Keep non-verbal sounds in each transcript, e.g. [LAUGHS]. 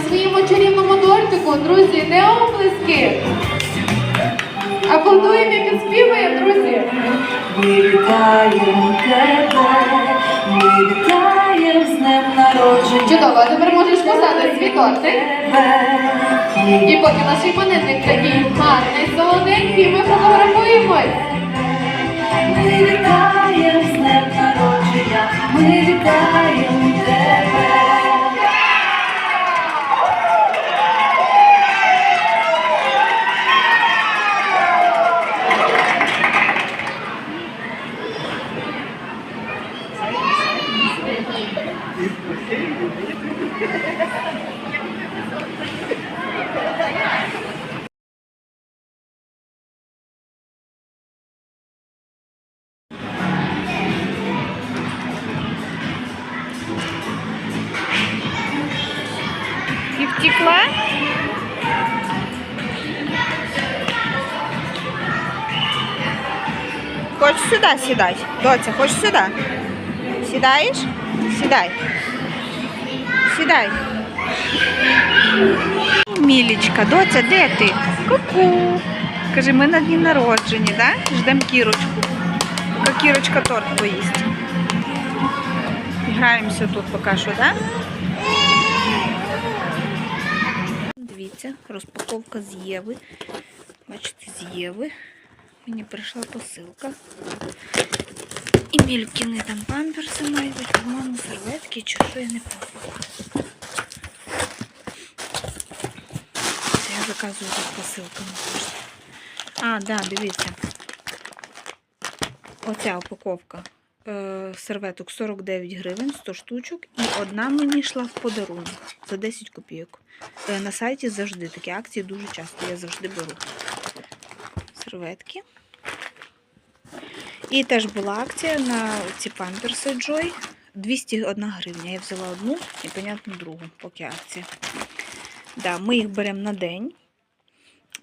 своєму чарівному тортику, друзі, не оплески. Аплодуємо і підспівуємо, друзі. Ми вітаємо тебе, ми вітаємо з днем народження. Чудово, а тепер можеш посадити свій тортик. І поки наш іменинник такий гарний, солоденький, ми фотографуємось. Сюди сідай? Доця, хочеш сюди? Сідаєш? Сідай. Сідай. Мілічка, доця, де ти? Ку-ку. Кажи, ми на дні народжені, да? Ждемо кірочку. Поки кірочка торт поїсть. Граємося тут поки що? Да? Дивіться, розпаковка з Єви. Бачите, з Єви. Мені прийшла посилка. І мількіни там памперси мають по-моєму, серветки, чи що я не пам'ятаю. Я заказую тут пошті. А, да, дивіться. Оця упаковка е, серветок 49 гривень, 100 штучок. І одна мені йшла в подарунок за 10 копійок. Е, На сайті завжди такі акції дуже часто. Я завжди беру серветки. І теж була акція на ці памперси Joy. 201 гривня. Я взяла одну і, понятно, другу, поки акція. Да, ми їх беремо на день.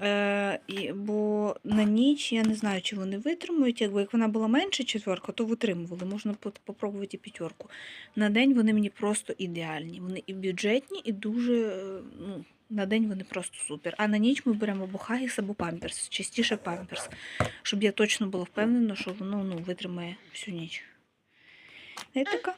Е, бо на ніч я не знаю, чи вони витримують. Якби як вона була менше четверка, то витримували. Можна по- попробувати і п'ятерку. На день вони мені просто ідеальні. Вони і бюджетні, і дуже. е, Ну, на день вони просто супер. А на ніч ми беремо або хагіс, або памперс. Частіше памперс. Щоб я точно була впевнена, що воно ну, витримає всю ніч. І така.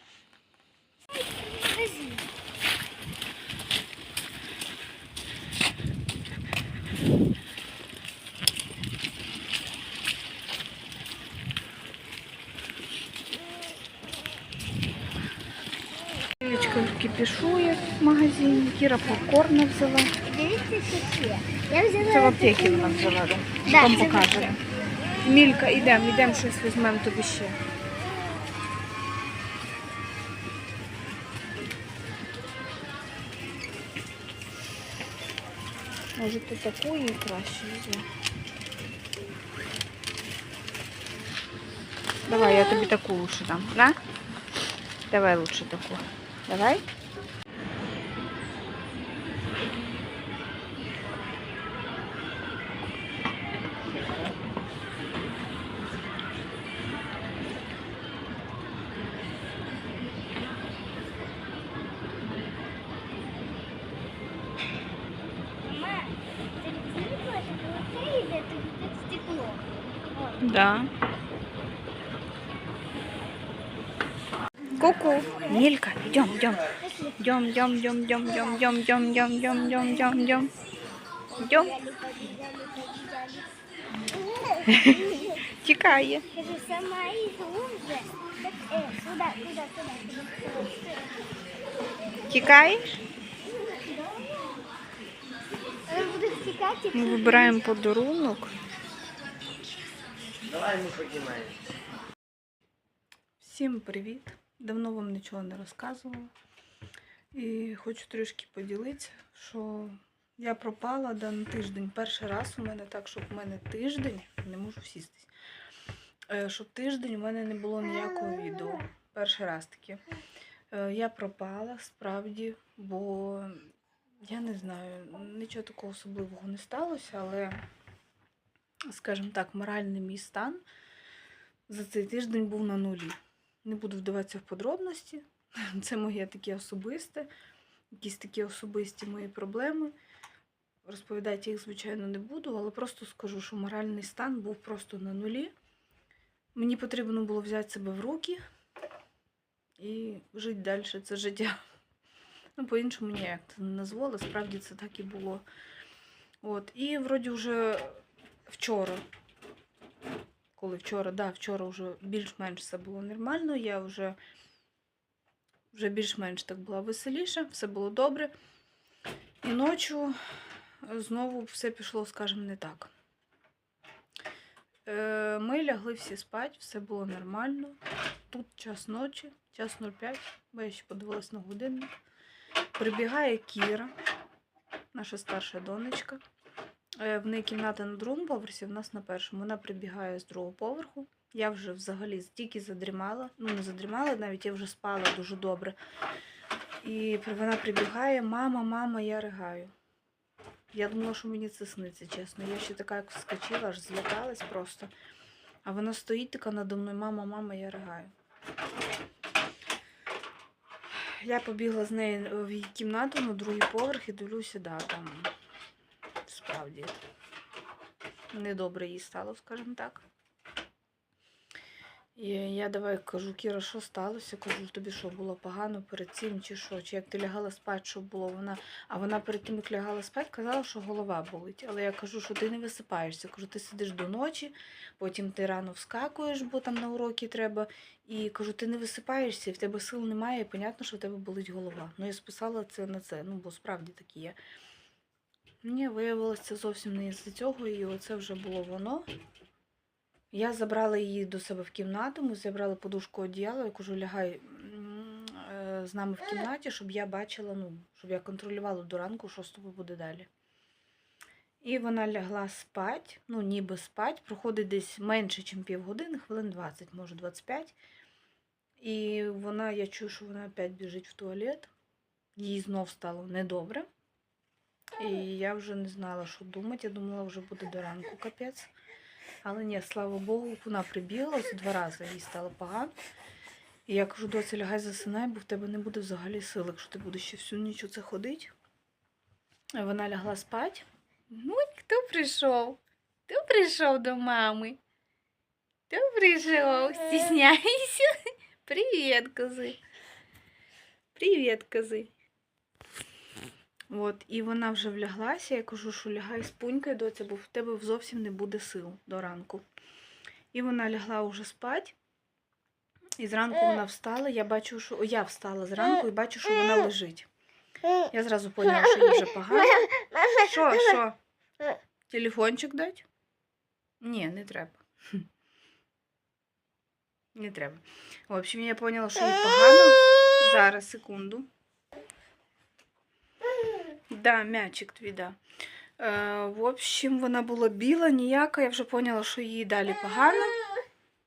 Кипішує в магазині, Кіра попкорна взяла. Дивіться, що є. Я взяла Це в аптеці вона взяла, да? Да, Там це покажемо. Мілька, йдемо, йдемо щось візьмемо тобі ще. Може ти таку її краще візьму? Давай, я тобі таку лучше дам, да? Давай лучше таку. Давай. Да. Ку-ку. Милька, идем, идем. Идем, идем, идем, идем, идем, идем, идем, идем, идем, идем, идем, идем. Идем. Тікає. Кажу, сама йду вже. Е, сюди, туди, туди, туди. Тікаєш? Вони Тікати. Ми вибираємо. Всім привіт! Давно вам нічого не розказувала. І хочу трішки поділитися, що я пропала да, на тиждень. Перший раз у мене так, щоб у мене тиждень, не можу сістись, е, щоб тиждень у мене не було ніякого відео. Перший раз таке. Е, Я пропала справді, бо я не знаю, нічого такого особливого не сталося, але, скажімо так, моральний мій стан за цей тиждень був на нулі. Не буду вдаватися в подробності. [LAUGHS] Це моє таке особисте. якісь такі особисті мої проблеми. Розповідати їх, звичайно, не буду, але просто скажу, що моральний стан був просто на нулі. Мені потрібно було взяти себе в руки і жити далі це життя. Ну, по-іншому ніяк це не назву, але справді це так і було. От. І вроді вже вчора, коли вчора, да, вчора вже більш-менш все було нормально, я вже, вже більш-менш так була веселіша, все було добре. І ночі знову все пішло, скажімо, не так. Е, Ми лягли всі спати, все було нормально. Тут час ночі, час 05, бо я ще подивилась на годинник. Прибігає Кіра, наша старша донечка. Е, В неї кімната на другому поверсі, в нас на першому. Вона прибігає з другого поверху. Я вже взагалі тільки задрімала. Ну, не задрімала, навіть я вже спала дуже добре. І вона прибігає, мама, мама, я ригаю. Я думала, що мені це сниться, чесно. Я ще така, як вскочила, аж злякалась просто. А вона стоїть така надо мною, мама, мама, я ригаю. Я побігла з нею в її кімнату на другий поверх і дивлюся, да, там справді недобре їй стало, скажімо так. І я давай кажу, Кіра, що сталося? Кажу, тобі що було погано перед цим, чи що? Чи як ти лягала спати, що було? Вона... А вона перед тим, як лягала спати, казала, що голова болить. Але я кажу, що ти не висипаєшся. Кажу, ти сидиш до ночі, потім ти рано вскакуєш, бо там на уроки треба. І кажу, ти не висипаєшся, і в тебе сил немає, і понятно, що в тебе болить голова. Ну, я списала це на це, ну, бо справді такі є. Ні, виявилося це зовсім не із-за цього, і оце вже було воно. Я забрала її до себе в кімнату, ми забрали подушку одіяло, я кажу, лягай е, з нами в кімнаті, щоб я бачила, ну, щоб я контролювала до ранку, що з тобою буде далі. І вона лягла спать, ну ніби спать, проходить десь менше, ніж півгодини, хвилин 20, може 25. І вона, я чую, що вона опять біжить в туалет. Їй знов стало недобре. І я вже не знала, що думати. Я думала, вже буде до ранку капець. Але ні, слава Богу, вона прибігла два рази, їй стало погано. І я кажу, доця, лягай засинай, бо в тебе не буде взагалі сили, якщо ти будеш ще всю ніч оце ходити. Вона лягла спати. Ну, хто прийшов? Хто прийшов до мами? Хто прийшов? Стісняйся. Привіт, кози. Привіт, кози. От, і вона вже вляглася. Я кажу, що лягай з пунькою, доця, бо в тебе зовсім не буде сил до ранку. І вона лягла вже спати. І зранку вона встала. Я бачу, що я встала зранку і бачу, що вона лежить. Я зразу поняла, що їй вже погано. Що, що? Телефончик дать? Ні, не треба. [LAUGHS] Не треба. В общем, я поняла, що їй погано. Зараз, секунду. Да, м'ячик твій, да. Е, в общем, вона була біла, ніяка. Я вже поняла, що їй далі погано.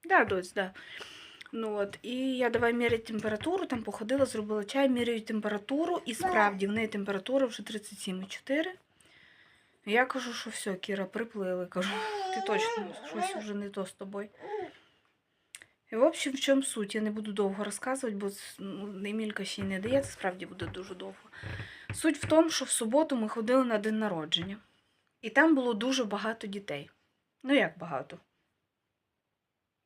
Да, доць, да. Ну от, і я давай міряти температуру, там походила, зробила чай, міряю температуру, і справді в неї температура вже 37,4. Я кажу, що все, Кіра, приплили. Кажу, ти точно щось вже не то з тобою. І, в общем, в чому суть? Я не буду довго розказувати, бо ну, Емілька ще й не дає, це справді буде дуже довго. Суть в тому, що в суботу ми ходили на день народження, і там було дуже багато дітей. Ну, як багато?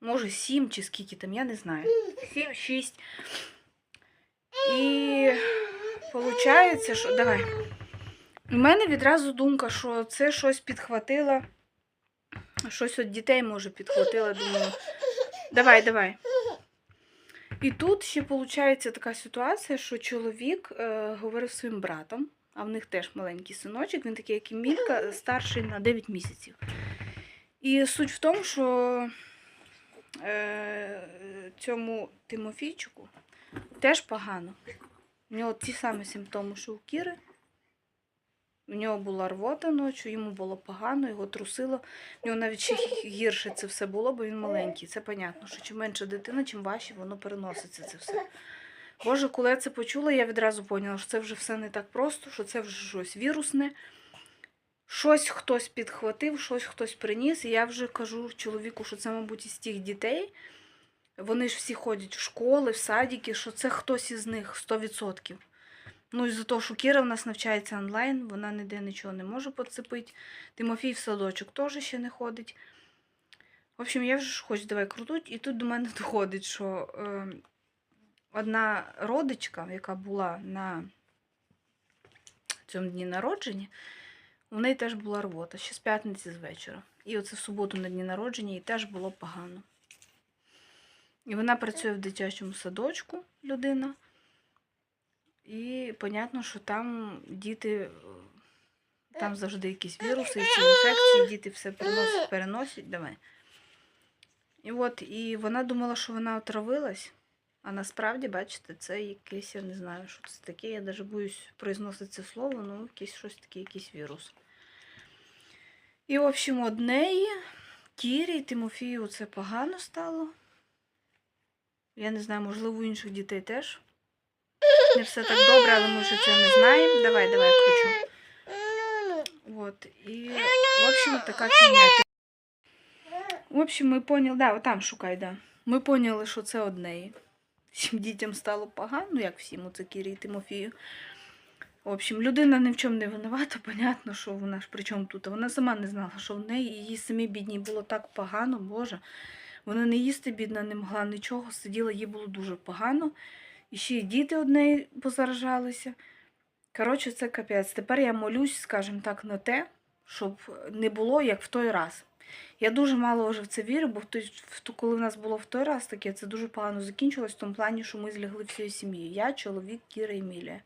Може, сім чи скільки там, я не знаю. Сім, шість. І виходить, що. Давай. У мене відразу думка, що це щось підхватило. Щось від дітей, може, підхватило, думаю. Давай, давай. І тут ще виходить така ситуація, що чоловік е, говорив зі своїм братом, а в них теж маленький синочок, він такий, як і Мілька, старший на 9 місяців. І суть в тому, що е, цьому Тимофійчику теж погано. У нього ті самі симптоми, що у Кіри. У нього була рвота ночі, йому було погано, його трусило. У нього навіть ще гірше це все було, бо він маленький. Це понятно, що чим менша дитина, чим важче воно переноситься це все. Боже, коли я це почула, я відразу поняла, що це вже все не так просто, що це вже щось вірусне. Щось хтось підхватив, щось хтось приніс. І я вже кажу чоловіку, що це, мабуть, із тих дітей. Вони ж всі ходять в школи, в садики, що це хтось із них 100%. Ну, із-за того, що Кіра в нас навчається онлайн, вона ніде нічого не може поцепити. Тимофій в садочок теж ще не ходить. В общем, я вже ж хочу давай крутуть, і тут до мене [LAUGHS] доходить, що е, одна родичка, яка була на цьому дні народження, у неї теж була рвота, ще з п'ятниці з вечора. І оце в суботу на дні народження їй теж було погано. І вона працює в дитячому садочку, людина. І понятно, що там діти, е, там завжди якісь віруси, ці [LAUGHS] інфекції, діти все переносять, переносять. Давай. І от, і вона думала, що вона отравилась, а насправді, бачите, це якийсь, я не знаю, що це таке. Я навіть боюсь произносити це слово, ну, якийсь щось таке, якийсь вірус. І, в общем, однеї, Кірі, Тимофію це погано стало. Я не знаю, можливо, у інших дітей теж. Не все так добре, але ми ще це не знаємо. Давай, давай, включу. Вот. І, в общем, така фігня. В общем, ми поняли, да, там шукай, да. Ми поняли, що це однеї. Всім дітям стало погано, ну як всім, оце Кірі і Тимофію. В общем, людина ні в чому не винувата, понятно, що вона ж при чому тут. Вона сама не знала, що в неї її самі бідній було так погано, Боже. Вона не їсти бідна не могла нічого, сиділа, їй було дуже погано. І ще й діти одне позаражалися. Коротше, це капець. Тепер я молюсь, скажімо так, на те, щоб не було як в той раз. Я дуже мало вже в це вірю, бо в коли в нас було в той раз таке, це дуже погано закінчилось в тому плані, що ми злягли всією сім'єю. Я, чоловік, Кіра Емілія.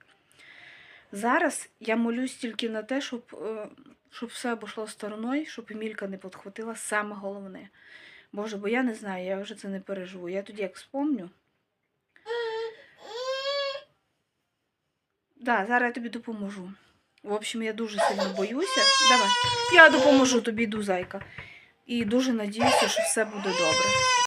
Зараз я молюсь тільки на те, щоб, е, щоб все обійшло стороною, щоб Емілька не підхватила саме головне. Боже, бо я не знаю, я вже це не переживу. Я тоді як вспомню. Да, зараз я тобі допоможу. В общем, я дуже сильно боюся. Давай. Я допоможу тобі, йду, зайка. І дуже надіюся, що все буде добре.